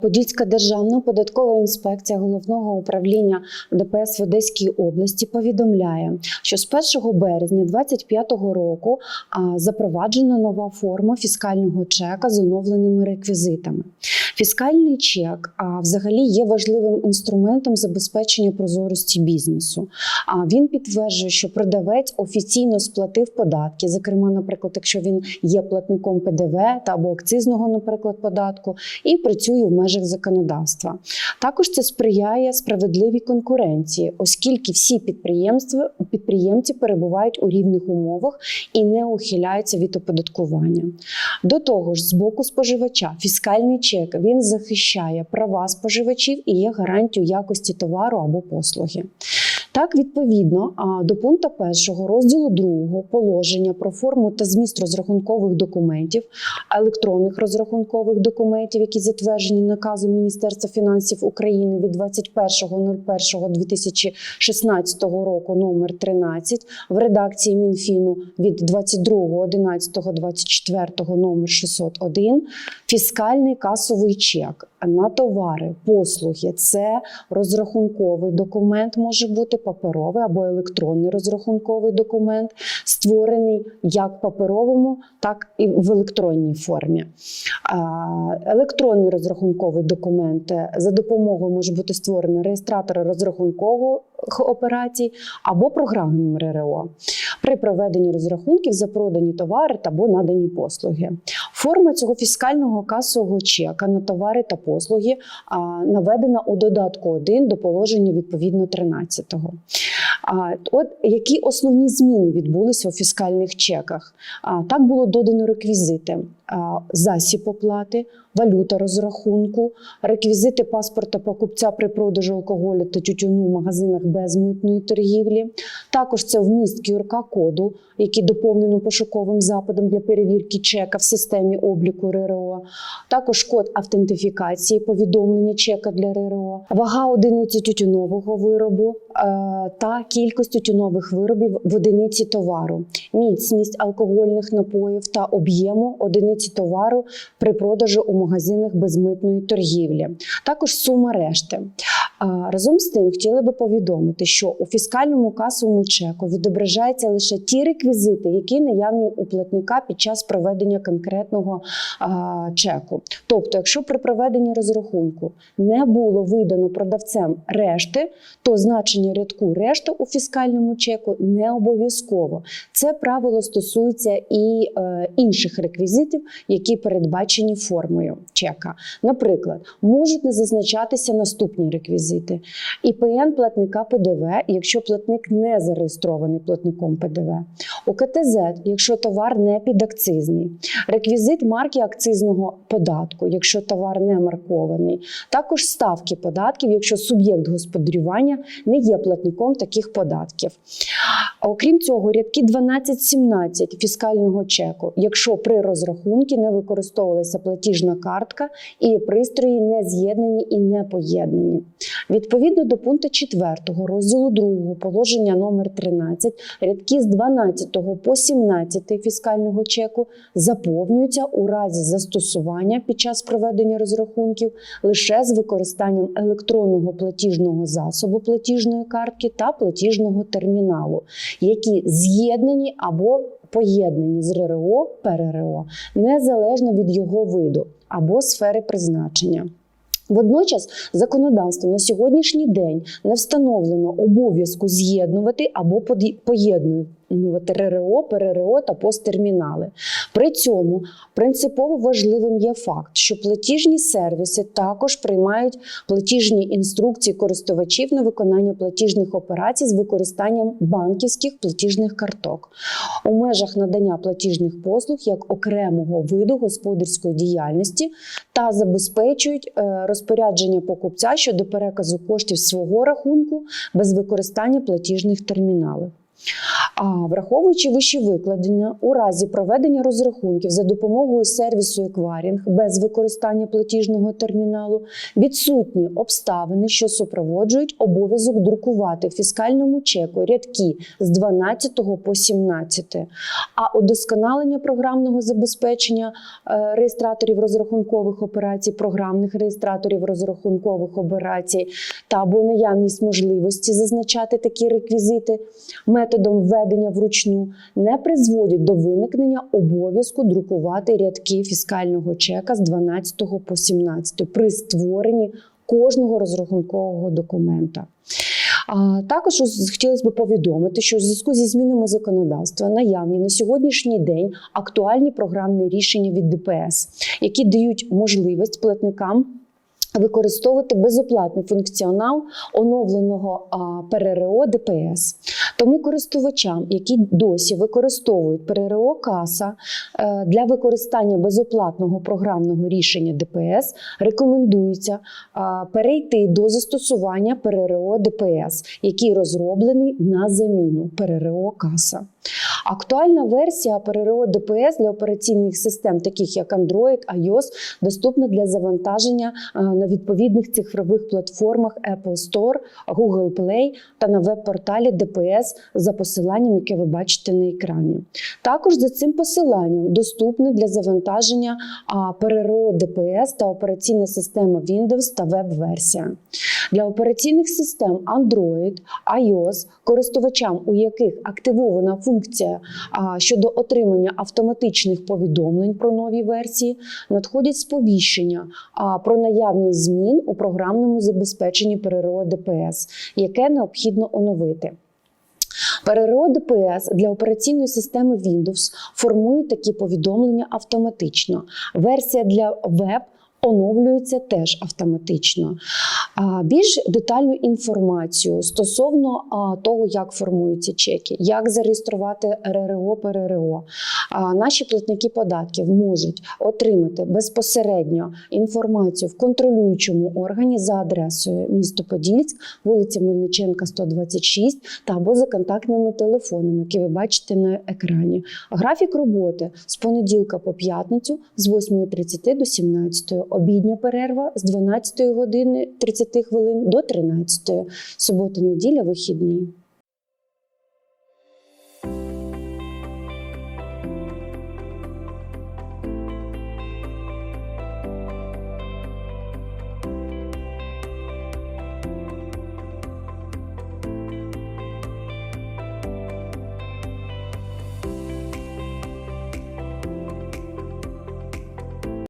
Подільська державна податкова інспекція головного управління ДПС в Одеській області повідомляє, що з 1 березня 2025 року запроваджена нова форма фіскального чека з оновленими реквізитами. Фіскальний чек а, взагалі є важливим інструментом забезпечення прозорості бізнесу. А він підтверджує, що продавець офіційно сплатив податки, зокрема, наприклад, якщо він є платником ПДВ та або акцизного, наприклад, податку, і працює в межах законодавства. Також це сприяє справедливій конкуренції, оскільки всі підприємства підприємці перебувають у рівних умовах і не ухиляються від оподаткування. До того ж, з боку споживача фіскальний чек він захищає права споживачів і є гарантією якості товару або послуги. Так, відповідно до пункту 1 розділу 2 положення про форму та зміст розрахункових документів, електронних розрахункових документів, які затверджені наказом Міністерства фінансів України від 21.01.2016 року номер 13 в редакції Мінфіну від 22.11.24 номер 601, фіскальний касовий чек на товари, послуги це розрахунковий документ, може бути паперовий або електронний розрахунковий документ, створений як паперовому, так і в електронній формі. Електронний розрахунковий документ е, за допомогою може бути створений реєстратора розрахункових операцій або програмним РРО при проведенні розрахунків за продані товари або надані послуги. Форма цього фіскального касового чека на товари та послуги а, наведена у додатку 1 до положення відповідно 13-го. А, От які основні зміни відбулися у фіскальних чеках? Так було додано реквізити: засіб оплати, валюта розрахунку, реквізити паспорта покупця при продажу алкоголю та тютюну в магазинах без митної торгівлі. Також це вміст QR-коду, який доповнено пошуковим запитом для перевірки чека в системі обліку РРО. Також код автентифікації, повідомлення чека для РРО, вага одиниці тютюнового виробу та кількість тютюнових виробів в одиниці товару, міцність алкогольних напоїв та об'єму одиниці товару при продажу у магазинах безмитної торгівлі. Також сума решти. Разом з тим, хотіли би повідомити, що у фіскальному касовому чеку відображаються лише ті реквізити, які наявні у платника під час проведення конкретного чеку. Тобто, якщо при проведенні розрахунку не було видано продавцем решти, то значення рядку решта у фіскальному чеку не обов'язково. Це правило стосується і е, інших реквізитів, які передбачені формою чека. Наприклад, можуть не зазначатися наступні реквізити: ІПН платника ПДВ, якщо платник не зареєстрований платником ПДВ, УКТЗ, якщо товар не підакцизний, реквізит марки акцизного податку, якщо товар не маркований, також ставки податків, якщо суб'єкт господарювання не є платником таких податків. Окрім цього, рядки 12-17 фіскального чеку, якщо при розрахунку не використовувалася платіжна картка і пристрої не з'єднані і не поєднані. Відповідно до пункту 4 розділу 2 положення номер 13, рядки з 12 по 17 фіскального чеку заповнюються у разі застосування під час проведення розрахунків лише з використанням електронного платіжного засобу платіжної картки та платіжного терміналу, які з'єднані або поєднані з РРО, ПРРО, незалежно від його виду або сфери призначення. Водночас законодавство на сьогоднішній день не встановлено обов'язку з'єднувати або поєднувати РРО, ПРРО та посттермінали. При цьому принципово важливим є факт, що платіжні сервіси також приймають платіжні інструкції користувачів на виконання платіжних операцій з використанням банківських платіжних карток у межах надання платіжних послуг як окремого виду господарської діяльності та забезпечують е, розпорядження покупця щодо переказу коштів свого рахунку без використання платіжних терміналів. А враховуючи вищі викладення, у разі проведення розрахунків за допомогою сервісу екварінг без використання платіжного терміналу, відсутні обставини, що супроводжують обов'язок друкувати в фіскальному чеку рядки з 12 по 17, а удосконалення програмного забезпечення е, реєстраторів розрахункових операцій, програмних реєстраторів розрахункових операцій та або наявність можливості зазначати такі реквізити методом введення вручну не призводять до виникнення обов'язку друкувати рядки фіскального чека з 12 по 17 при створенні кожного розрахункового документа. Також хотілося б повідомити, що в зв'язку зі змінами законодавства наявні на сьогоднішній день актуальні програмні рішення від ДПС, які дають можливість платникам. Використовувати безоплатний функціонал оновленого ПРРО ДПС. Тому користувачам, які досі використовують ПРРО каса е, для використання безоплатного програмного рішення ДПС, рекомендується перейти до застосування ПРРО ДПС, який розроблений на заміну ПРРО каса. Актуальна версія ПРРО ДПС для операційних систем, таких як Android, iOS, доступна для завантаження е, на відповідних цифрових платформах Apple Store, Google Play та на веб-порталі ДПС за посиланням, яке ви бачите на екрані. Також за цим посиланням доступне для завантаження ПРРО ДПС та операційна система Windows та веб-версія. Для операційних систем Android, iOS, користувачам, у яких активована функція щодо отримання автоматичних повідомлень про нові версії, надходять сповіщення про наявність змін у програмному забезпеченні ПРРО ДПС, яке необхідно оновити. ПРРО ДПС для операційної системи Windows формує такі повідомлення автоматично. Версія для веб оновлюється теж автоматично. Більш детальну інформацію стосовно того, як формуються чеки, як зареєструвати РРО, ПРРО, наші платники податків можуть отримати безпосередньо інформацію в контролюючому органі за адресою місто Подільськ, вулиця Мельниченка, 126 та або за контактними телефонами, які ви бачите на екрані. Графік роботи з понеділка по п'ятницю з 8.30 до 17, обідня перерва з 12 години 30 хвилин до 13, субота, неділя, вихідний.